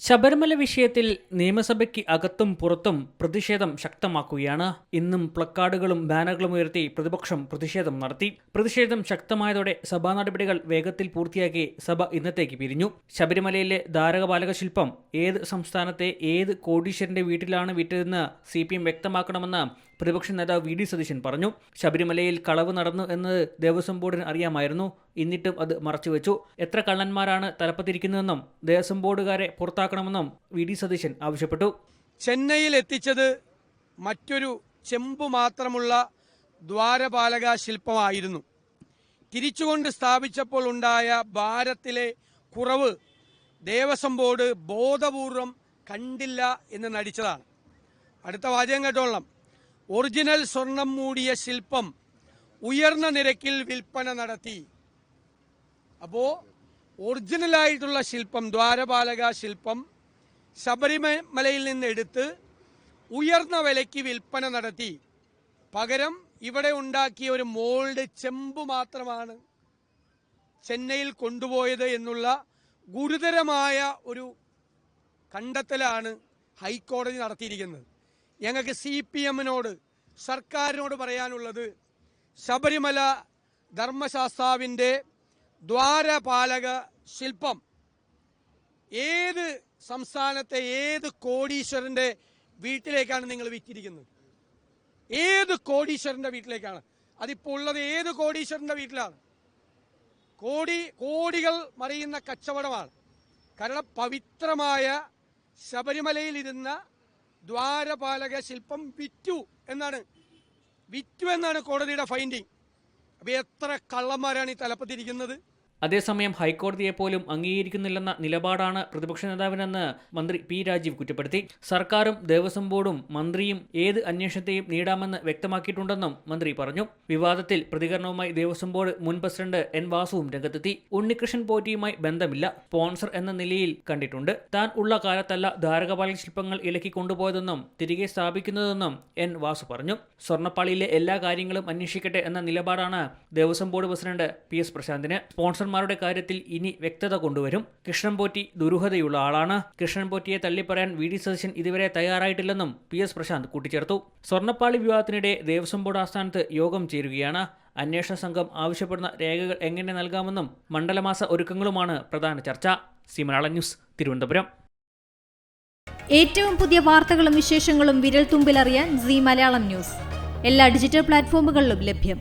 ശബരിമല വിഷയത്തിൽ നിയമസഭയ്ക്ക് അകത്തും പുറത്തും പ്രതിഷേധം ശക്തമാക്കുകയാണ്. ഇന്നും പ്ലക്കാർഡുകളും ബാനറുകളും ഉയർത്തി പ്രതിപക്ഷം പ്രതിഷേധം നടത്തി. പ്രതിഷേധം ശക്തമായതോടെ സഭാ നടപടികൾ വേഗത്തിൽ പൂർത്തിയാക്കി സഭ ഇന്നത്തേക്ക് പിരിഞ്ഞു. ശബരിമലയിലെ ധാരകപാലക ശില്പം ഏത് സംസ്ഥാനത്തെ ഏത് കോടീശ്വരന്റെ വീട്ടിലാണ് വിറ്റതെന്ന് സി പി എം വ്യക്തമാക്കണമെന്ന് പ്രതിപക്ഷ നേതാവ് വി ഡി സതീശൻ പറഞ്ഞു. ശബരിമലയിൽ കളവ് നടന്നു എന്നത് ദേവസ്വം ബോർഡിന് അറിയാമായിരുന്നു. എന്നിട്ടും അത് മറച്ചുവെച്ചു എത്ര കള്ളന്മാരാണ് തലപ്പത്തിരിക്കുന്നതെന്നും ദേവസ്വം ബോർഡുകാരെ പുറത്താക്കണമെന്നും വി ഡി സതീശൻ ആവശ്യപ്പെട്ടു. ചെന്നൈയിൽ എത്തിച്ചത് മറ്റൊരു ചെമ്പു മാത്രമുള്ള ദ്വാരപാലക ശില്പമായിരുന്നു. തിരിച്ചുകൊണ്ട് സ്ഥാപിച്ചപ്പോൾ ഉണ്ടായ ഭാരത്തിലെ കുറവ് ദേവസ്വം ബോർഡ് ബോധപൂർവം കണ്ടില്ല എന്ന് നടിച്ചതാണ്. അടുത്ത വാചകം കേട്ടോളണം ഒറിജിനൽ സ്വർണം മൂടിയ ശില്പം ഉയർന്ന നിരക്കിൽ വിൽപ്പന നടത്തി. അപ്പോ ഒറിജിനലായിട്ടുള്ള ശില്പം ദ്വാരപാലക ശില്പം ശബരിമലയിൽ നിന്ന് എടുത്ത് ഉയർന്ന വിലയ്ക്ക് വിൽപ്പന നടത്തി. പകരം ഇവിടെ ഉണ്ടാക്കിയ ഒരു മോൾഡ് ചെമ്പ് മാത്രമാണ് ചെന്നൈയിൽ കൊണ്ടുപോയത് എന്നുള്ള ഗുരുതരമായ ഒരു കണ്ടെത്തലാണ് ഹൈക്കോടതി നടത്തിയിരിക്കുന്നത്. ഞങ്ങൾക്ക് സി പി എമ്മിനോട് സർക്കാരിനോട് പറയാനുള്ളത് ശബരിമല ധർമ്മശാസ്താവിന്റെ ദ്വാരപാലക ശില്പം. ഏത് സംസ്ഥാനത്തെ ഏത് കോടീശ്വരന്റെ വീട്ടിലേക്കാണ് നിങ്ങൾ വിറ്റിരിക്കുന്നത്? ഏത് കോടീശ്വരന്റെ വീട്ടിലേക്കാണ്? അതിപ്പോൾ ഉള്ളത് ഏത് കോടീശ്വരന്റെ വീട്ടിലാണ്? കോടി കോടികൾ മറിയുന്ന കച്ചവടമാണ്. കാരണം പവിത്രമായ ശബരിമലയിൽ ഇരുന്ന ദ്വാരപാലക ശില്പം വിറ്റു എന്നാണ്. വിറ്റു എന്നാണ് കോടതിയുടെ ഫൈൻഡിങ് അപ്പൊ എത്ര കള്ളന്മാരാണ് ഈ തലപ്പത്തിരിക്കുന്നത്? അതേസമയം ഹൈക്കോടതിയെ പോലും അംഗീകരിക്കുന്നില്ലെന്ന നിലപാടാണ് പ്രതിപക്ഷ നേതാവിനെന്ന് മന്ത്രി പി രാജീവ് കുറ്റപ്പെടുത്തി. സർക്കാരും ദേവസ്വം ബോർഡും മന്ത്രിയും ഏത് അന്വേഷണത്തെയും നേടാമെന്ന് വ്യക്തമാക്കിയിട്ടുണ്ടെന്നും മന്ത്രി പറഞ്ഞു. വിവാദത്തിൽ പ്രതികരണവുമായി ദേവസ്വം ബോർഡ് മുൻ പ്രസിഡന്റ് എൻ വാസുവും രംഗത്തെത്തി. ഉണ്ണികൃഷ്ണൻ പോറ്റിയുമായി ബന്ധമില്ല. സ്പോൺസർ എന്ന നിലയിൽ കണ്ടിട്ടുണ്ട്. താൻ ഉള്ള കാലത്തല്ല ധാരകപാലക ശില്പങ്ങൾ ഇലക്കി കൊണ്ടുപോയതെന്നും തിരികെ സ്ഥാപിക്കുന്നതെന്നും എൻ വാസു പറഞ്ഞു. സ്വർണപ്പാളിയിലെ എല്ലാ കാര്യങ്ങളും അന്വേഷിക്കട്ടെ എന്ന നിലപാടാണ് Devaswom board president P S പ്രശാന്തിന്. സ്പോൺസർമാരുടെ കാര്യത്തിൽ ഇനി വ്യക്തത കൊണ്ടുവരും. കൃഷ്ണൻപോറ്റി ദുരൂഹതയുള്ള ആളാണ്. കൃഷ്ണൻപോറ്റിയെ തള്ളിപ്പറയാൻ വി ഡി സതീശൻ ഇതുവരെ തയ്യാറായിട്ടില്ലെന്നും പി എസ് പ്രശാന്ത് കൂട്ടിച്ചേർത്തു. സ്വർണപ്പാളി വിവാദത്തിനിടെ ദേവസ്വം ബോർഡ് ആസ്ഥാനത്ത് യോഗം ചേരുകയാണ്. അന്വേഷണ സംഘം ആവശ്യപ്പെടുന്ന രേഖകൾ എങ്ങനെ നൽകാമെന്നും മണ്ഡലമാസ ഒരുക്കങ്ങളുമാണ് പ്രധാന ചർച്ച. C Malayalam news Thiruvananthapuram. ഏറ്റവും പുതിയ വാർത്തകളും വിശേഷങ്ങളും വിരൽ തുമ്പിലറിയാൻ സി മലയാളം ന്യൂസ്. എല്ലാ ഡിജിറ്റൽ പ്ലാറ്റ്ഫോമുകളിലും ലഭ്യം.